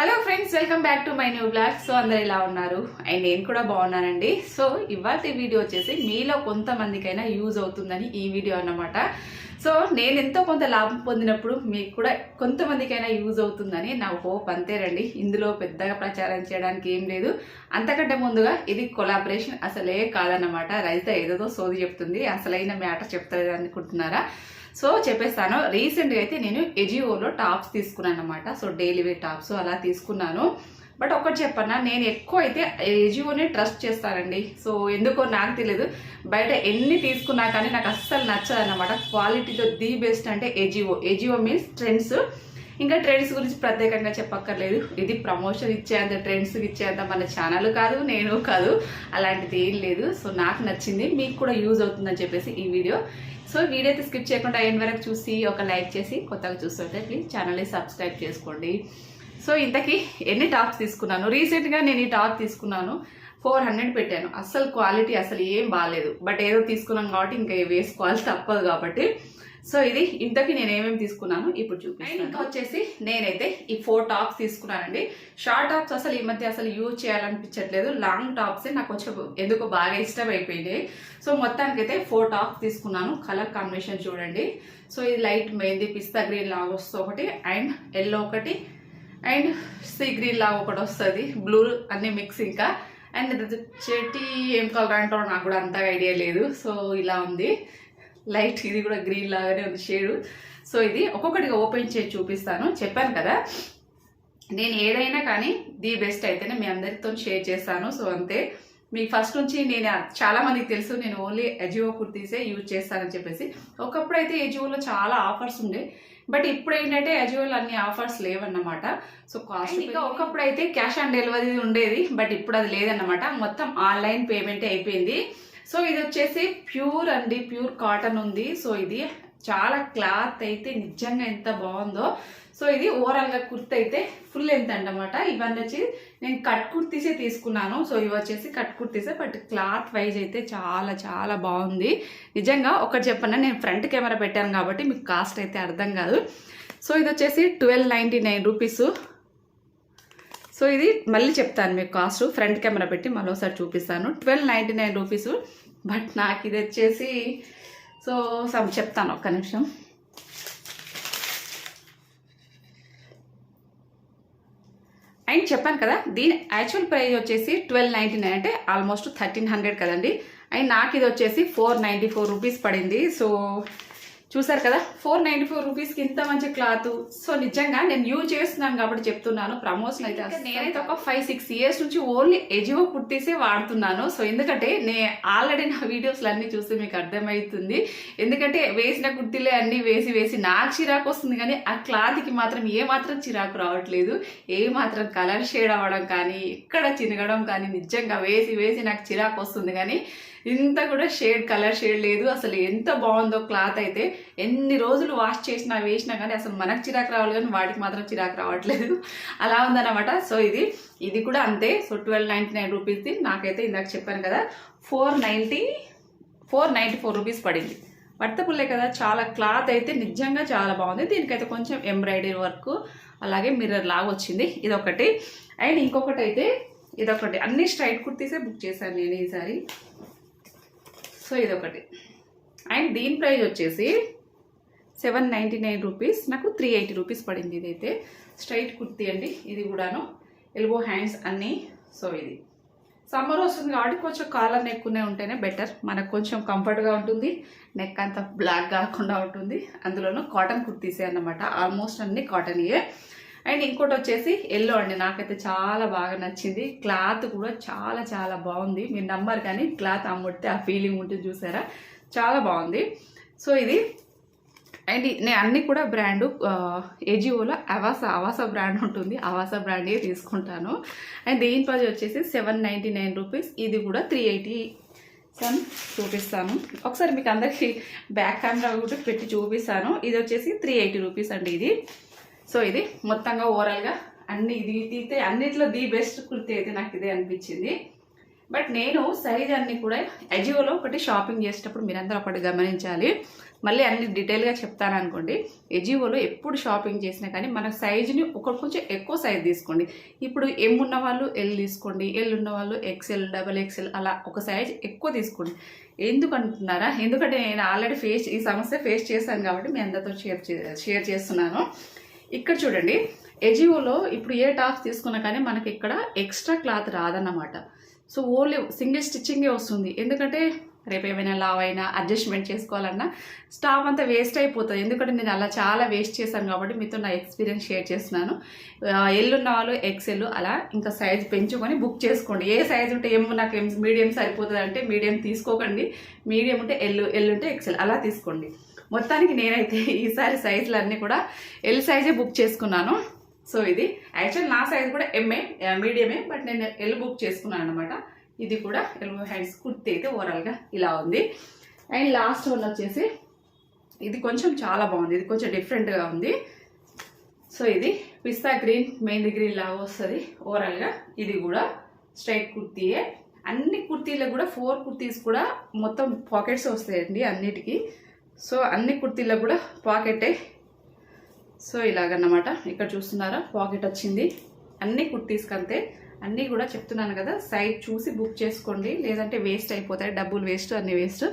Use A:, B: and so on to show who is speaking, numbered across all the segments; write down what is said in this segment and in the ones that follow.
A: Hello friends. Friends welcome back to my new vlog so అందరు ఇలా ఉన్నారు? And నేను కూడా బాగున్నానండి. సో ఇవాళ వీడియో వచ్చేసి మీలో కొంతమందికైనా యూజ్ అవుతుందని ఈ వీడియో అన్నమాట. సో నేను ఎంతో కొంత లాభం పొందినప్పుడు మీకు కూడా కొంతమందికైనా యూజ్ అవుతుందని నా హోప్ అంతేనండి ఇందులో పెద్దగా ప్రచారం చేయడానికి ఏం లేదు. అంతకంటే ముందుగా ఇది కొలాబరేషన్ అసలే కాదన్నమాట. రైత ఏదో సోది చెప్తుంది. అసలైన మ్యాటర్ చెప్తలేదు అనుకుంటున్నారా? సో చెప్పేస్తాను. రీసెంట్గా అయితే నేను ఎజియోలో టాప్స్ తీసుకున్నాను అనమాట సో డైలీ వేర్ టాప్స్ అలా తీసుకున్నాను. బట్ ఒకటి చెప్పన్నా నేను ఎక్కువ అయితే ఎజియోనే ట్రస్ట్ చేస్తానండి. సో ఎందుకో నాకు తెలియదు బయట ఎన్ని తీసుకున్నా కానీ నాకు అస్సలు నచ్చదన్నమాట. క్వాలిటీలో ది బెస్ట్ అంటే ఎజియో ఎజియో మీన్స్ ట్రెండ్స్. ఇంకా ట్రెండ్స్ గురించి ప్రత్యేకంగా చెప్పక్కర్లేదు. ఇది ప్రమోషన్ ఇచ్చేంత ట్రెండ్స్ ఇచ్చేంత మన ఛానల్ కాదు నేను కాదు. అలాంటిది ఏం లేదు. సో నాకు నచ్చింది. మీకు కూడా యూజ్ అవుతుందని చెప్పేసి ఈ వీడియో. సో వీడియో అయితే స్కిప్ చేయకుండా అయిన వరకు చూసి ఒక లైక్ చేసి కొత్తగా చూస్తుంటే ప్లీజ్ ఛానల్ని సబ్స్క్రైబ్ చేసుకోండి. సో ఇంతకీ ఎన్ని టాప్స్ తీసుకున్నాను? రీసెంట్గా నేను ఈ టాప్ తీసుకున్నాను. ఫోర్ హండ్రెడ్ పెట్టాను. అస్సలు క్వాలిటీ అసలు ఏం బాగాలేదు బట్ ఏదో తీసుకున్నాను కాబట్టి ఇంకా వేసుకోవాలి తప్పదు కాబట్టి. సో ఇది ఇంతకి నేను ఏమేమి తీసుకున్నాను? ఇప్పుడు చూపిస్తాను. ఇంకా వచ్చేసి నేనైతే ఈ ఫోర్ టాప్స్ తీసుకున్నానండి. షార్ట్ టాప్స్ అసలు ఈ మధ్య అసలు యూజ్ చేయాలనిపించట్లేదు. లాంగ్ టాప్సే నాకు కొంచెం ఎందుకు బాగా ఇష్టం అయిపోయినాయి సో మొత్తానికైతే ఫోర్ టాప్స్ తీసుకున్నాను. కలర్ కాంబినేషన్ చూడండి. సో ఇది లైట్ మెహందీ పిస్తా గ్రీన్ లాగా వస్తుంది ఒకటి. అండ్ ఎల్లో ఒకటి. అండ్ సీ గ్రీన్ లాగా ఒకటి వస్తుంది. బ్లూ అన్ని మిక్స్ ఇంకా. అండ్ చెట్టి ఏం కలర్ అంటారో నాకు కూడా అంతగా ఐడియా లేదు. సో ఇలా ఉంది. లైట్ ఇది కూడా గ్రీన్ లాగానే ఉంది షేడు. సో ఇది ఒక్కొక్కటిగా ఓపెన్ చేసి చూపిస్తాను. చెప్పాను కదా. నేను ఏదైనా కానీ ది బెస్ట్ అయితేనే మీ అందరితో షేర్ చేస్తాను. సో అంతే. మీకు ఫస్ట్ నుంచి నేను చాలా మందికి తెలుసు నేను ఓన్లీ ఎజియో కుర్తీసే యూజ్ చేస్తానని చెప్పేసి. ఒకప్పుడు అయితే ఎజియోలో చాలా ఆఫర్స్ ఉండే. బట్ ఇప్పుడు ఏంటంటే ఎజియోలో అన్ని ఆఫర్స్ లేవన్నమాట. సో కాస్ట్ ఇంకా ఒకప్పుడు అయితే క్యాష్ ఆన్ డెలివరీ ఉండేది బట్ ఇప్పుడు అది లేదన్నమాట. మొత్తం ఆన్లైన్ పేమెంటే అయిపోయింది. సో ఇది వచ్చేసి ప్యూర్ అండి ప్యూర్ కాటన్ ఉంది. సో ఇది చాలా క్లాత్ అయితే నిజంగా ఎంత బాగుందో. సో ఇది ఓవరాల్గా కుర్తి అయితే ఫుల్ ఎంత అన్నమాట. ఇవన్నీ వచ్చి నేను కట్ కుర్తీసే తీసుకున్నాను. సో ఇవి వచ్చేసి కట్ కుర్తీసే బట్ క్లాత్ వైజ్ అయితే చాలా చాలా బాగుంది. నిజంగా ఒకటి చెప్పండి నేను ఫ్రంట్ కెమెరా పెట్టాను కాబట్టి మీకు కాస్ట్ అయితే అర్థం కాదు. సో ఇది వచ్చేసి twelve ninety nine rupees so ఇది మళ్ళీ చెప్తాను మీకు కాస్ట్. ఫ్రంట్ కెమెరా పెట్టి మరోసారి చూపిస్తాను. Twelve ninety nine rupees but నాకు ఇది వచ్చేసి సో సమ్ చెప్తాను ఒక్క నిమిషం అండ్ చెప్పాను కదా దీని యాక్చువల్ ప్రైస్ వచ్చేసి ట్వెల్వ్ నైంటీ నైన్ అంటే ఆల్మోస్ట్ థర్టీన్ హండ్రెడ్ కదండి. అండ్ నాకు ఇది వచ్చేసి ఫోర్ నైంటీ ఫోర్ రూపీస్ పడింది. సో చూసారు కదా? ఫోర్ నైంటీ ఫోర్ రూపీస్కి ఇంత మంచి క్లాత్ సో నిజంగా నేను యూజ్ చేస్తున్నాను కాబట్టి చెప్తున్నాను. ప్రమోషన్ అయితే నేనైతే ఒక ఫైవ్ సిక్స్ ఇయర్స్ నుంచి ఓన్లీ ఎజివో కుర్తీసే వాడుతున్నాను. సో ఎందుకంటే నేను ఆల్రెడీ నా వీడియోస్లు అన్నీ చూస్తే మీకు అర్థమవుతుంది. ఎందుకంటే వేసిన కుర్తీలే అన్నీ వేసి వేసి నాకు చిరాకు వస్తుంది కానీ ఆ క్లాత్కి మాత్రం ఏ మాత్రం చిరాకు రావట్లేదు. ఏ మాత్రం కలర్ షేడ్ అవ్వడం కానీ ఎక్కడ చినగడం కానీ నిజంగా వేసి వేసి నాకు చిరాకు వస్తుంది కానీ ఇంత కూడా షేడ్ కలర్ షేడ్ లేదు. అసలు ఎంత బాగుందో క్లాత్ అయితే ఎన్ని రోజులు వాష్ చేసినా వేసినా కానీ అసలు మనకు చిరాకు రావాలి కానీ వాటికి మాత్రం చిరాకు రావట్లేదు. అలా ఉందన్నమాట. సో ఇది ఇది కూడా అంతే. సో ట్వెల్వ్ నైంటీ నైన్ రూపీస్ది నాకైతే ఇందాక చెప్పాను కదా four ninety four ninety four rupees పడింది. వర్తపుల్లే కదా. చాలా క్లాత్ అయితే నిజంగా చాలా బాగుంది. దీనికైతే కొంచెం ఎంబ్రాయిడరీ వర్క్ అలాగే మిర్రర్ లాగా వచ్చింది. ఇదొకటి. అండ్ ఇంకొకటి అయితే ఇదొకటి. అన్ని స్ట్రైట్ కుర్తీసే బుక్ చేశాను నేను ఈసారి. సో ఇదొకటి. అండ్ దీని ప్రైజ్ వచ్చేసి సెవెన్ నైంటీ నైన్ రూపీస్. నాకు త్రీ ఎయిటీ రూపీస్ పడింది ఇదైతే. స్ట్రైట్ కుర్తీ అండి ఇది కూడాను. ఎల్బో హ్యాండ్స్ అన్నీ. సో ఇది. సమ్మర్ వస్తుంది కాబట్టి కొంచెం కాలర్ నెక్కునే ఉంటేనే బెటర్. మనకు కొంచెం కంఫర్ట్గా ఉంటుంది. నెక్ అంత బ్లాక్ కాకుండా ఉంటుంది. అందులోనూ కాటన్ కుర్తీసే అన్నమాట. ఆల్మోస్ట్ అన్నీ కాటన్యే అండ్ ఇంకోటి వచ్చేసి ఎల్లో అండి. నాకైతే చాలా బాగా నచ్చింది. క్లాత్ కూడా చాలా చాలా బాగుంది. మీరు నమ్మరు కానీ క్లాత్ అమ్ముడితే ఆ ఫీలింగ్ ఉంటుంది చూసారా? చాలా బాగుంది. సో ఇది అండ్ నేను అన్ని కూడా బ్రాండు ఏజియోలో అవాసా అవాసా బ్రాండ్ ఉంటుంది. అవాసా బ్రాండే తీసుకుంటాను. అండ్ దీని ప్రైస్ వచ్చేసి సెవెన్ నైంటీ నైన్ రూపీస్. ఇది కూడా త్రీ ఎయిటీ సెవెన్ చూపిస్తాను. ఒకసారి మీకు అందరికీ బ్యాక్ కెమెరా కూడా పెట్టి చూపిస్తాను. ఇది వచ్చేసి త్రీ ఎయిటీ రూపీస్ అండి ఇది. సో ఇది మొత్తంగా ఓవరాల్గా అన్ని ఇది అయితే అన్నిట్లో ది బెస్ట్ కుర్తి అయితే నాకు ఇదే అనిపించింది. బట్ నేను సైజ్ అన్ని కూడా అజియోలో ఒకటి షాపింగ్ చేసేటప్పుడు మీరందరూ ఒకటి గమనించాలి. మళ్ళీ అన్ని డీటెయిల్గా చెప్తాను అనుకోండి. ఎజియోలో ఎప్పుడు షాపింగ్ చేసినా కానీ మన సైజుని ఒక కొంచెం ఎక్కువ సైజ్ తీసుకోండి. ఇప్పుడు ఎం ఉన్న వాళ్ళు ఎల్ తీసుకోండి ఎల్ ఉన్న వాళ్ళు ఎక్సెల్ డబల్ ఎక్సెల్ అలా ఒక సైజ్ ఎక్కువ తీసుకోండి. ఎందుకు అంటున్నారా ఎందుకంటే నేను ఆల్రెడీ ఫేస్ ఈ సమస్య ఫేస్ చేశాను కాబట్టి మీ అందరితో షేర్ చే- షేర్ చేస్తున్నాను. ఇక్కడ చూడండి ఎజియోలో ఇప్పుడు ఏ టాప్స్ తీసుకున్నా కానీ మనకి ఇక్కడ ఎక్స్ట్రా క్లాత్ రాదన్నమాట. సో ఓన్లీ సింగిల్ స్టిచ్చింగే వస్తుంది. ఎందుకంటే రేపు ఏమైనా లావ్ అయినా అడ్జస్ట్మెంట్ చేసుకోవాలన్నా స్టాఫ్ అంతా వేస్ట్ అయిపోతుంది. ఎందుకంటే నేను అలా చాలా వేస్ట్ చేశాను కాబట్టి మీతో నా ఎక్స్పీరియన్స్ షేర్ చేస్తున్నాను. ఎల్ ఉన్న వాళ్ళు ఎక్సెల్ అలా ఇంకా సైజ్ పెంచుకొని బుక్ చేసుకోండి. ఏ సైజ్ ఉంటే ఏమో నాకు ఏం మీడియం సరిపోతుంది అంటే మీడియం తీసుకోకండి. మీడియం ఉంటే ఎల్ ఎల్ ఉంటే ఎక్సెల్ అలా తీసుకోండి. మొత్తానికి నేనైతే ఈసారి సైజులు అన్నీ కూడా ఎల్ సైజే బుక్ చేసుకున్నాను. సో ఇది యాక్చువల్ నా సైజ్ కూడా ఎంఏ మీడియమే బట్ నేను ఎల్ బుక్ చేసుకున్నాను అనమాట ఇది కూడా ఎల్ హ్యాండ్స్ కుర్తి అయితే ఓవరాల్గా ఇలా ఉంది. అండ్ లాస్ట్ వన్ వచ్చేసి ఇది కొంచెం చాలా బాగుంది. ఇది కొంచెం డిఫరెంట్గా ఉంది. సో ఇది పిస్తా గ్రీన్ మెహందీ గ్రీన్ లాగా వస్తుంది. ఓవరాల్గా ఇది కూడా స్ట్రైట్ కుర్తీయే. అన్ని కుర్తీలకు కూడా ఫోర్ కుర్తీస్ కూడా మొత్తం పాకెట్స్ వస్తాయండి అన్నిటికీ. సో అన్ని కుర్తీల్లో కూడా పాకెటే. సో ఇలాగన్నమాట. ఇక్కడ చూస్తున్నారా? పాకెట్ వచ్చింది. అన్ని కుర్తీస్కి అంతే అన్నీ కూడా చెప్తున్నాను కదా సైజ్ చూసి బుక్ చేసుకోండి. లేదంటే వేస్ట్ అయిపోతాయి. డబ్బులు వేస్ట్ అన్ని వేస్ట్.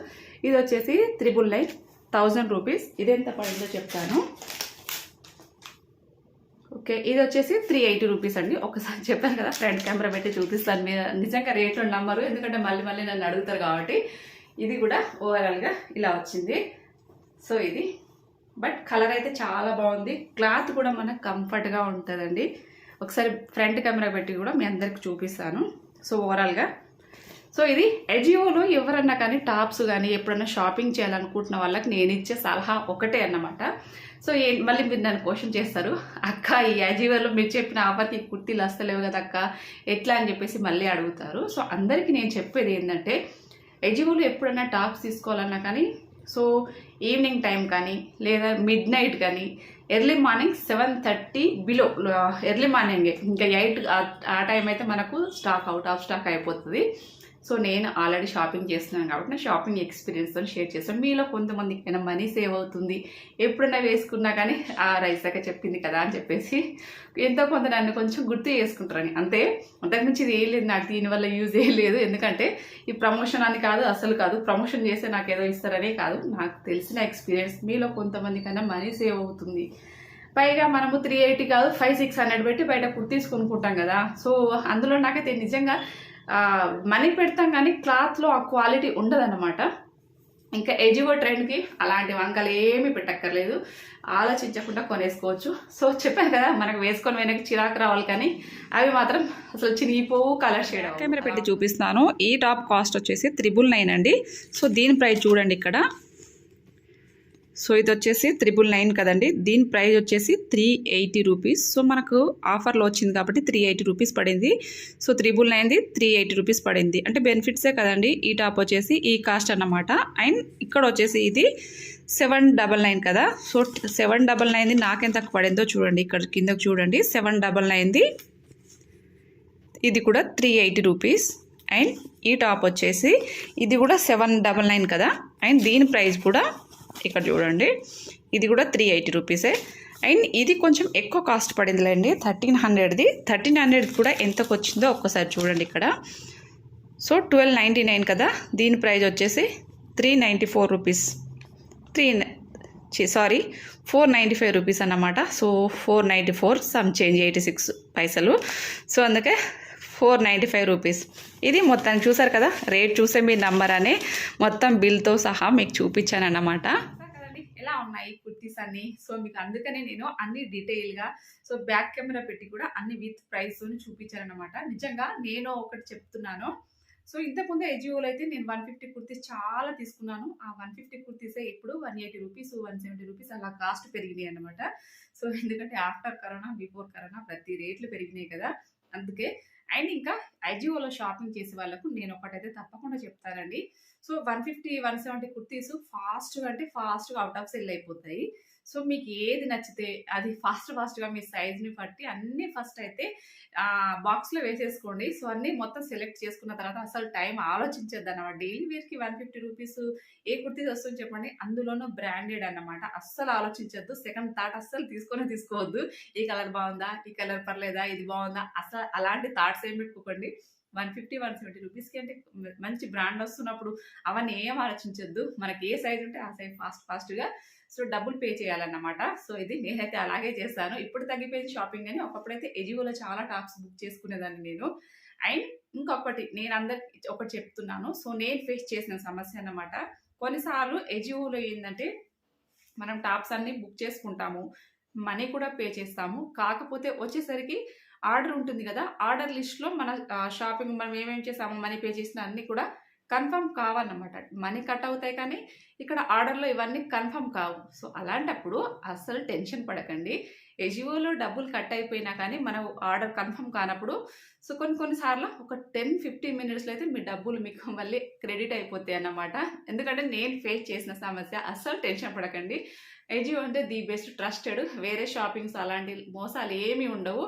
A: ఇది వచ్చేసి త్రిబుల్ నైన్ థౌజండ్ రూపీస్. ఇదెంత పడిందో చెప్తాను. ఓకే ఇది వచ్చేసి త్రీ ఎయిటీ రూపీస్ అండి. ఒకసారి చెప్పాను కదా ఫ్రంట్ కెమెరా పెట్టి చూపిస్తాను. మీరు నిజంగా రేట్లు నమ్మరు. ఎందుకంటే మళ్ళీ మళ్ళీ నన్ను అడుగుతారు కాబట్టి. ఇది కూడా ఓవరాల్గా ఇలా వచ్చింది. సో ఇది. బట్ కలర్ అయితే చాలా బాగుంది. క్లాత్ కూడా మనకు కంఫర్ట్గా ఉంటుందండి. ఒకసారి ఫ్రంట్ కెమెరా పెట్టి కూడా మీ అందరికి చూపిస్తాను. సో ఓవరాల్గా. సో ఇది ఎజియోలో ఎవరన్నా కానీ టాప్స్ కానీ ఎప్పుడన్నా షాపింగ్ చేయాలనుకుంటున్న వాళ్ళకి నేను ఇచ్చే సలహా ఒకటే అన్నమాట. సో ఏ మళ్ళీ మీరు నన్ను క్వశ్చన్ చేస్తారు. అక్క ఈ అజియోలో మీరు చెప్పిన ఆపత్తి ఈ కుర్తీలు వస్తలేవు కదా అక్క ఎట్లా అని చెప్పేసి మళ్ళీ అడుగుతారు. సో అందరికీ నేను చెప్పేది ఏంటంటే ఎజియోలో ఎప్పుడన్నా టాప్స్ తీసుకోవాలన్నా కానీ సో ఈవినింగ్ టైం కానీ లేదా మిడ్ నైట్ కానీ early morning seven thirty below early మార్నింగే. ఇంకా ఎయిట్ ఆ టైం అయితే మనకు స్టాక్ అవుట్ ఆఫ్ స్టాక్ అయిపోతుంది. సో నేను ఆల్రెడీ షాపింగ్ చేస్తున్నాను కాబట్టి నా షాపింగ్ ఎక్స్పీరియన్స్తో షేర్ చేస్తాను. మీలో కొంతమందికి అయినా మనీ సేవ్ అవుతుంది. ఎప్పుడైనా వేసుకున్నా కానీ ఆ రైసాక చెప్పింది కదా అని చెప్పేసి ఎంతో కొంత నన్ను కొంచెం గుర్తు చేసుకుంటారని. అంతే అంతకుమించి ఇది ఏం లేదు. నాకు దీనివల్ల యూజ్ ఏం లేదు. ఎందుకంటే ఈ ప్రమోషన్ అని కాదు అసలు కాదు. ప్రమోషన్ చేస్తే నాకు ఏదో ఇస్తారనే కాదు. నాకు తెలిసిన ఎక్స్పీరియన్స్ మీలో కొంతమందికైనా మనీ సేవ్ అవుతుంది. పైగా మనము త్రీ ఎయిటీ కాదు ఫైవ్ సిక్స్ హండ్రెడ్ పెట్టి బయట కుర్తీస్ కొనుక్కుంటాం కదా. సో అందులో నాకైతే నిజంగా మనీ పెడతాం కానీ క్లాత్లో ఆ క్వాలిటీ ఉండదన్నమాట. ఇంకా ఎజివో ట్రెండ్కి అలాంటి వంకలు ఏమీ పెట్టక్కర్లేదు. ఆలోచించకుండా కొనేసుకోవచ్చు. సో చెప్పాను కదా మనకు వేసుకొని వెనక్కి చిరాకు రావాలి కానీ అవి మాత్రం అసలు చినిగిపోవు కలర్ షేడ్
B: కెమెరా పెట్టి చూపిస్తాను ఈ టాప్ కాస్ట్ వచ్చేసి త్రిబుల్ నైన్ అండి. సో దీని ప్రైస్ చూడండి ఇక్కడ. సో ఇది వచ్చేసి త్రిబుల్ నైన్ కదండి. దీని ప్రైస్ వచ్చేసి త్రీ ఎయిటీ రూపీస్. సో మనకు ఆఫర్లో వచ్చింది కాబట్టి త్రీ ఎయిటీ రూపీస్ పడింది. సో త్రిబుల్ నైన్ది త్రీ ఎయిటీ రూపీస్ పడింది. అంటే బెనిఫిట్సే కదండి ఈ టాప్ వచ్చేసి ఈ కాస్ట్ అన్నమాట. అండ్ ఇక్కడ వచ్చేసి ఇది సెవెన్ డబల్ నైన్ కదా. సో సెవెన్ డబల్ నైన్ది నాకెంత పడిందో చూడండి. ఇక్కడ కిందకు చూడండి. సెవెన్ డబల్ నైన్ది ఇది కూడా త్రీ ఎయిటీ రూపీస్. అండ్ ఈ టాప్ వచ్చేసి ఇది కూడా సెవెన్ డబల్ నైన్ కదా. అండ్ దీని ప్రైస్ కూడా ఇక్కడ చూడండి. ఇది కూడా త్రీ ఎయిటీ రూపీసే అండ్ ఇది కొంచెం ఎక్కువ కాస్ట్ పడిందిలేండి థర్టీన్ హండ్రెడ్ది థర్టీన్ హండ్రెడ్ కూడా ఎంతకు వచ్చిందో ఒక్కసారి చూడండి ఇక్కడ. సో ట్వెల్వ్ నైంటీ నైన్ కదా. దీని ప్రైజ్ వచ్చేసి three ninety four rupees three sorry four ninety five rupees అన్నమాట. So four ninety four some change eighty six పైసలు. సో అందుకే ఫోర్ నైంటీ ఫైవ్ రూపీస్ ఇది మొత్తానికి చూసారు కదా? రేట్ చూసే మీ నంబర్ అనే మొత్తం బిల్తో సహా మీకు చూపించాను అన్నమాట
A: ఎలా ఉన్నాయి కుర్తీస్ అన్ని? సో మీకు అందుకనే నేను అన్ని డీటెయిల్గా సో బ్యాక్ కెమెరా పెట్టి కూడా అన్ని విత్ ప్రైస్ చూపించాను నిజంగా నేను ఒకటి చెప్తున్నాను. సో ఇంతకుముందు ఎజియోలో అయితే నేను వన్ ఫిఫ్టీ కుర్తీస్ చాలా తీసుకున్నాను. ఆ వన్ ఫిఫ్టీ కుర్తీసే ఇప్పుడు one eighty rupees one seventy rupees అలా కాస్ట్ పెరిగినాయి అనమాట సో ఎందుకంటే ఆఫ్టర్ కరోనా బిఫోర్ కరోనా ప్రతి రేట్లు పెరిగినాయి కదా. అందుకే అండ్ ఇంకా ఐజియోలో షాపింగ్ చేసే వాళ్ళకు నేను ఒకటైతే తప్పకుండా చెప్తానండి. So one fifty one seventy kurtis ఫాస్ట్గా అంటే ఫాస్ట్గా అవుట్ ఆఫ్ సెల్ అయిపోతాయి. సో మీకు ఏది నచ్చితే అది ఫాస్ట్ ఫాస్ట్గా మీ సైజ్ని బట్టి అన్నీ ఫస్ట్ అయితే బాక్స్లో వేసేసుకోండి. సో అన్నీ మొత్తం సెలెక్ట్ చేసుకున్న తర్వాత అసలు టైం ఆలోచించద్దు అన్నమాట డైలీ వేర్కి వన్ ఫిఫ్టీ రూపీస్ ఏ కుర్తీస్ వస్తుంది చెప్పండి. అందులోనూ బ్రాండెడ్ అన్నమాట. అస్సలు ఆలోచించద్దు. సెకండ్ థాట్ అస్సలు తీసుకొని తీసుకోవద్దు. ఈ కలర్ బాగుందా? ఈ కలర్ పర్లేదా? ఇది బాగుందా? అసలు అలాంటి థాట్స్ ఏం పెట్టుకోకండి. వన్ ఫిఫ్టీ వన్ సెవెంటీ రూపీస్కి అంటే మంచి బ్రాండ్ వస్తున్నప్పుడు అవన్నీ ఏం ఆలోచించొద్దు. మనకి ఏ సైజ్ ఉంటే ఆ సైజ్ ఫాస్ట్ ఫాస్ట్గా సో డబ్బులు పే చేయాలన్నమాట. సో ఇది నేనైతే అలాగే చేస్తాను ఇప్పుడు తగ్గిపోయింది షాపింగ్ అని ఒకప్పుడైతే ఎజియోలో చాలా టాప్స్ బుక్ చేసుకునేదాన్ని నేను. అండ్ ఇంకొకటి నేను అందరికి ఒకటి చెప్తున్నాను. సో నేను ఫేస్ చేసిన సమస్య అన్నమాట. కొన్నిసార్లు ఎజియోలో ఏంటంటే మనం టాప్స్ అన్ని బుక్ చేసుకుంటాము. మనీ కూడా పే చేస్తాము. కాకపోతే వచ్చేసరికి ఆర్డర్ ఉంటుంది కదా ఆర్డర్ లిస్ట్లో మన షాపింగ్ మనం ఏమేమి చేస్తాము మనీ పే చేసిన అన్నీ కూడా కన్ఫర్మ్ కావన్నమాట. మనీ కట్ అవుతాయి కానీ ఇక్కడ ఆర్డర్లో ఇవన్నీ కన్ఫర్మ్ కావు. సో అలాంటప్పుడు అస్సలు టెన్షన్ పడకండి. ఎజియోలో డబ్బులు కట్ అయిపోయినా కానీ మన ఆర్డర్ కన్ఫర్మ్ కానప్పుడు సో కొన్ని కొన్నిసార్లు ఒక టెన్ ఫిఫ్టీన్ మినిట్స్లో అయితే మీ డబ్బులు మీకు మళ్ళీ క్రెడిట్ అయిపోతాయి అన్నమాట. ఎందుకంటే నేను ఫేస్ చేసిన సమస్య అస్సలు టెన్షన్ పడకండి. ఎజియో అంటే ది బెస్ట్ ట్రస్టెడ్. వేరే షాపింగ్స్ అలాంటి మోసాలు ఏమీ ఉండవు.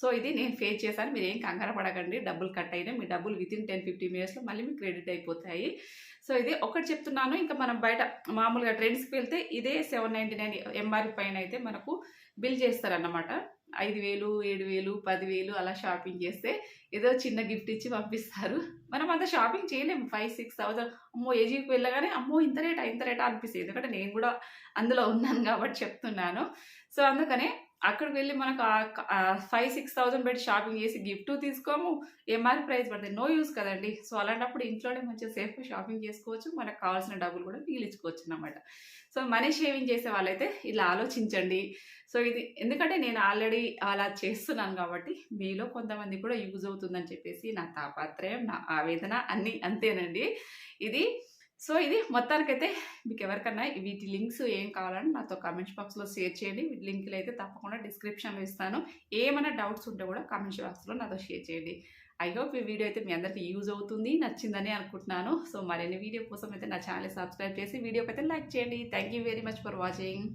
A: సో ఇది నేను ఫేస్ చేశాను. మీరు ఏం కంగారు పడకండి. డబ్బులు కట్ అయినా మీ డబ్బులు విత్ ఇన్ టెన్ ఫిఫ్టీ మినిట్స్లో మళ్ళీ మీకు క్రెడిట్ అయిపోతాయి. సో ఇది ఒకటి చెప్తున్నాను. ఇంకా మనం బయట మామూలుగా ట్రెండ్స్కి వెళ్తే ఇదే సెవెన్ నైంటీ నైన్ ఎంఆర్ పైన అయితే మనకు బిల్ చేస్తారన్నమాట. ఐదు వేలు ఏడు వేలు పదివేలు అలా షాపింగ్ చేస్తే ఏదో చిన్న గిఫ్ట్ ఇచ్చి పంపిస్తారు. మనం అంత షాపింగ్ చేయలేము. ఫైవ్ సిక్స్ థౌసండ్ అమ్మో ఏజీకి వెళ్ళగానే అమ్మో ఇంత రేటా ఇంత రేటా అనిపిస్తుంది. ఎందుకంటే నేను కూడా అందులో ఉన్నాను కాబట్టి చెప్తున్నాను. సో అందుకనే అక్కడికి వెళ్ళి మనకు ఫైవ్ సిక్స్ థౌసండ్ పెట్టి షాపింగ్ చేసి గిఫ్ట్ తీసుకోము. ఎంఆర్ ప్రైస్ పడుతుంది నో యూస్ కదండి. సో అలాంటప్పుడు ఇంట్లోనే మంచిగా సేఫ్గా షాపింగ్ చేసుకోవచ్చు. మనకు కావాల్సిన డబ్బులు కూడా మిగిలించుకోవచ్చు అన్నమాట. సో మనీ షేవింగ్ చేసే వాళ్ళైతే ఇలా ఆలోచించండి. సో ఇది ఎందుకంటే నేను ఆల్రెడీ అలా చేస్తున్నాను కాబట్టి మీలో కొంతమంది కూడా యూజ్ అవుతుందని చెప్పేసి నా తాపాత్రయం నా ఆవేదన అన్నీ అంతేనండి. ఇది సో ఇది మొత్తానికైతే మీకు ఎవరికన్నా వీటి లింక్స్ ఏం కావాలని నాతో కామెంట్స్ బాక్స్లో షేర్ చేయండి. వీటి లింకులు అయితే తప్పకుండా డిస్క్రిప్షన్లో ఇస్తాను. ఏమైనా డౌట్స్ ఉంటే కూడా కామెంట్స్ బాక్స్లో నాతో షేర్ చేయండి. ఐ హోప్ ఈ వీడియో అయితే మీ అందరికీ యూజ్ అవుతుంది నచ్చిందని అనుకుంటున్నాను. సో మరిన్ని వీడియో కోసం అయితే నా ఛానల్ సబ్స్క్రైబ్ చేసి వీడియోకి అయితే లైక్ చేయండి. Thank you very much for watching.